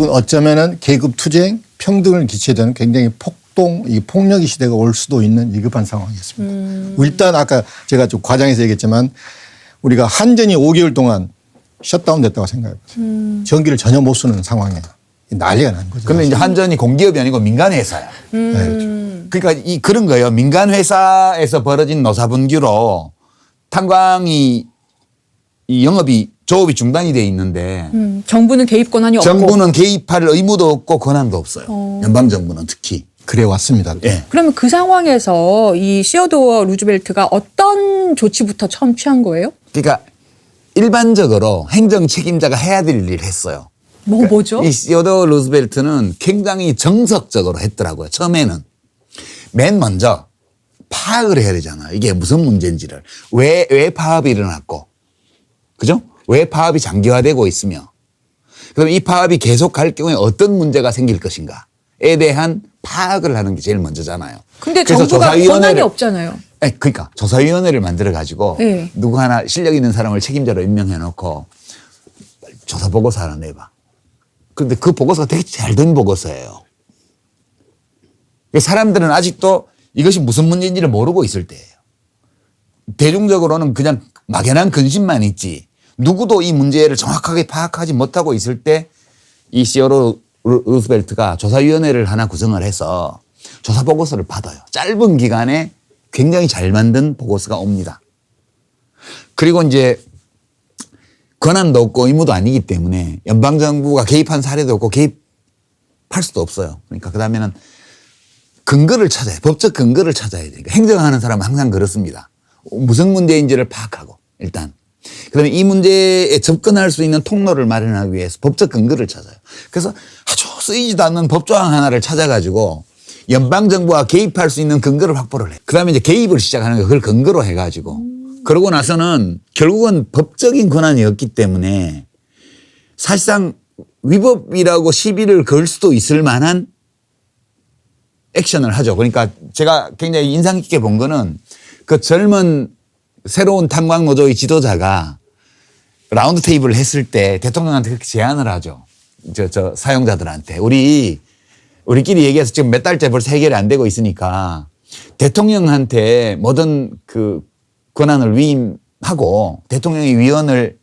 결국은 어쩌면은 계급 투쟁, 평등을 기체되는 굉장히 폭동, 이 폭력의 시대가 올 수도 있는 위급한 상황이었습니다. 일단 아까 제가 좀 과장해서 얘기했지만 우리가 한전이 5개월 동안 셧다운 됐다고 생각해 보세요. 전기를 전혀 못 쓰는 상황이에요. 난리가 난 거죠. 근데 이제 한전이 공기업이 아니고 민간 회사야. 네. 그러니까 이 그런 거예요. 민간 회사에서 벌어진 노사분규로 탄광이 이 영업이 조업이 중단이 돼 있는데 음, 정부는 개입 권한이 없고. 정부는 개입할 의무도 없고 권한도 없어요. 연방 정부는 특히. 그래 왔습니다. 예. 그러면 그 상황에서 이 시어도어 루즈벨트가 어떤 조치부터 처음 취한 거예요? 그러니까 일반적으로 행정 책임자가 해야 될 일을 했어요. 뭐 뭐죠? 이 시어더 루즈벨트는 굉장히 정석적으로 했더라고요. 처음에는 맨 먼저 파악을 해야 되잖아요. 이게 무슨 문제인지를 왜 왜 파업이 일어났고, 그죠? 왜 파업이 장기화되고 있으며, 그럼 이 파업이 계속 갈 경우에 어떤 문제가 생길 것인가에 대한 파악을 하는 게 제일 먼저잖아요. 근데 그래서 정부가 권한이 없잖아요. 에, 그러니까 조사위원회를 만들어 가지고 네. 누구 하나 실력 있는 사람을 책임자로 임명해 놓고 조사 보고서 하나 내봐. 그런데 그 보고서가 되게 잘 된 보고서예요. 사람들은 아직도 이것이 무슨 문제인지를 모르고 있을 때예요. 대중적으로는 그냥 막연한 근심만 있지 누구도 이 문제를 정확하게 파악하지 못하고 있을 때 이 시어로 루- 루스벨트가 조사위원회를 하나 구성을 해서 조사 보고서를 받아요. 짧은 기간에 굉장히 잘 만든 보고서가 옵니다. 그리고 이제 권한도 없고 의무도 아니기 때문에 연방정부가 개입한 사례도 없고 개입할 수도 없어요. 그러니까 그 다음에는 근거를 찾아야 돼. 법적 근거를 찾아야 되니까 행정하는 사람은 항상 그렇습니다. 무슨 문제인지를 파악하고 일단 그다음에 이 문제에 접근할 수 있는 통로를 마련하기 위해서 법적 근거를 찾아요. 그래서 아주 쓰이지도 않는 법조항 하나를 찾아가지고 연방 정부가 개입할 수 있는 근거를 확보를 해. 그 다음에 이제 개입을 시작하는 거 그걸 근거로 해가지고 그러고 나서는 결국은 법적인 권한이 없기 때문에 사실상 위법이라고 시비를 걸 수도 있을 만한 액션을 하죠. 그러니까 제가 굉장히 인상 깊게 본 거는 그 젊은 새로운 탄광 노조의 지도자가 라운드 테이블을 했을 때 대통령한테 그렇게 제안을 하죠. 저, 저 사용자들한테. 우리, 우리끼리 얘기해서 지금 몇 달째 벌써 해결이 안 되고 있으니까 대통령한테 모든 그 권한을 위임하고 대통령이 위원을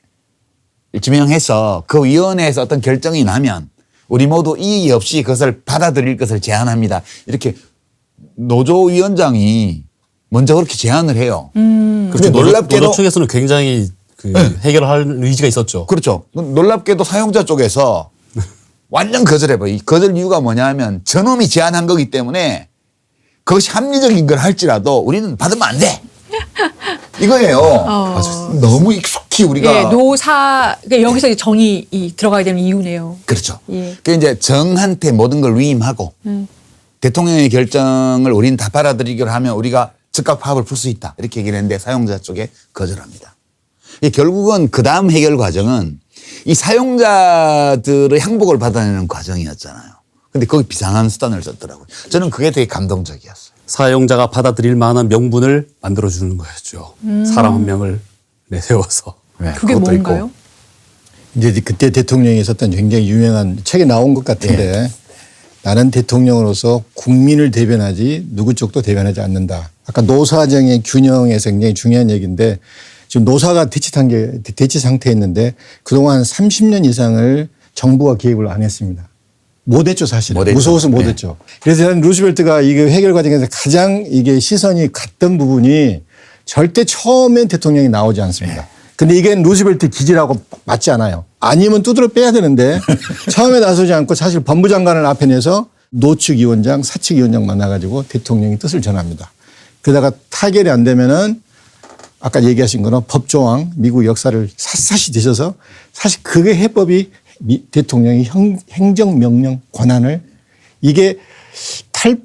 지명해서 그 위원회에서 어떤 결정이 나면 우리 모두 이의 없이 그것을 받아들일 것을 제안합니다. 이렇게 노조위원장이 먼저 그렇게 제안을 해요. 근데 그렇죠. 노조, 놀랍게도 노조 측에서는 굉장히 그 해결할 의지가 있었죠. 그렇죠. 놀랍게도 사용자 쪽에서 완전 거절해버려. 이 거절 이유가 뭐냐 하면 저놈이 제안한 거기 때문에 그것이 합리적인 걸 할지라도 우리는 받으면 안 돼. 이거예요. 너무 익숙히 우리가. 예, 노사 그러니까 여기서 이제 정의 이 들어가야 되는 이유네요. 그렇죠. 예. 그 이제 정한테 모든 걸 위임하고 음. 대통령의 결정을 우리는 다 받아들이기로 하면 우리가 즉각 파업을 풀 수 있다. 이렇게 얘기를 했는데 사용자 쪽에 거절합니다. 이 결국은 그 다음 해결 과정은 이 사용자들의 항복을 받아내는 과정이었잖아요. 근데 거기 비상한 수단을 썼더라고요. 저는 그게 되게 감동적이었어요. 사용자가 받아들일 만한 명분을 만들어 주는 거였죠. 사람 한 명을 내세워서. 네, 그게 그것도 있고. 뭔가요? 이제 그때 대통령이 썼던 굉장히 유명한 책에 나온 것 같은데 나는 대통령으로서 국민을 대변하지 누구 쪽도 대변하지 않는다. 아까 노사정의 균형에서 굉장히 중요한 얘기인데 지금 노사가 대치 단계, 대치 상태에 있는데 그동안 30년 이상을 정부가 개입을 안 했습니다. 못했죠 사실은 못했죠. 무서워서 네. 못했죠. 그래서 저는 루즈벨트가 이게 해결 과정에서 가장 이게 시선이 갔던 부분이 절대 처음엔 대통령이 나오지 않습니다. 네. 근데 이게 루즈벨트 기지라고 맞지 않아요. 아니면 두드려 빼야 되는데 처음에 나서지 않고 사실 법무장관을 앞에 내서 노측 위원장, 사측 위원장 만나가지고 대통령이 뜻을 전합니다. 그러다가 타결이 안 되면은 아까 얘기하신 거는 법조항 미국 역사를 샅샅이 드셔서 사실 그게 해법이 미- 대통령이 형- 행정명령 권한을 이게 탈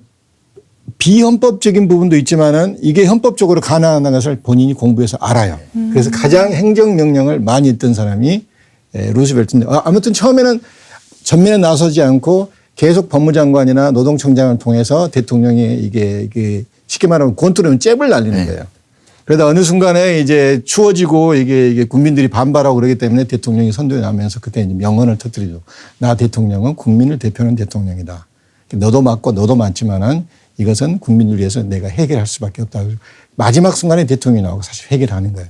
비헌법적인 부분도 있지만은 이게 헌법적으로 가능한 것을 본인이 공부해서 알아요. 그래서 가장 행정명령을 많이 했던 사람이 에, 루스벨트인데 아, 아무튼 처음에는 전면에 나서지 않고 계속 법무장관이나 노동청장을 통해서 대통령이 이게, 이게 쉽게 말하면 권투르면 잽을 날리는 거예요. 그러다 어느 순간에 이제 추워지고 이게, 이게 국민들이 반발하고 그러기 때문에 대통령이 선도에 나면서 그때 이제 명언을 터뜨리죠. 나 대통령은 국민을 대표하는 대통령이다. 너도 맞고 너도 맞지만은 이것은 국민을 위해서 내가 해결할 수밖에 없다. 마지막 순간에 대통령이 나오고 사실 해결하는 거예요.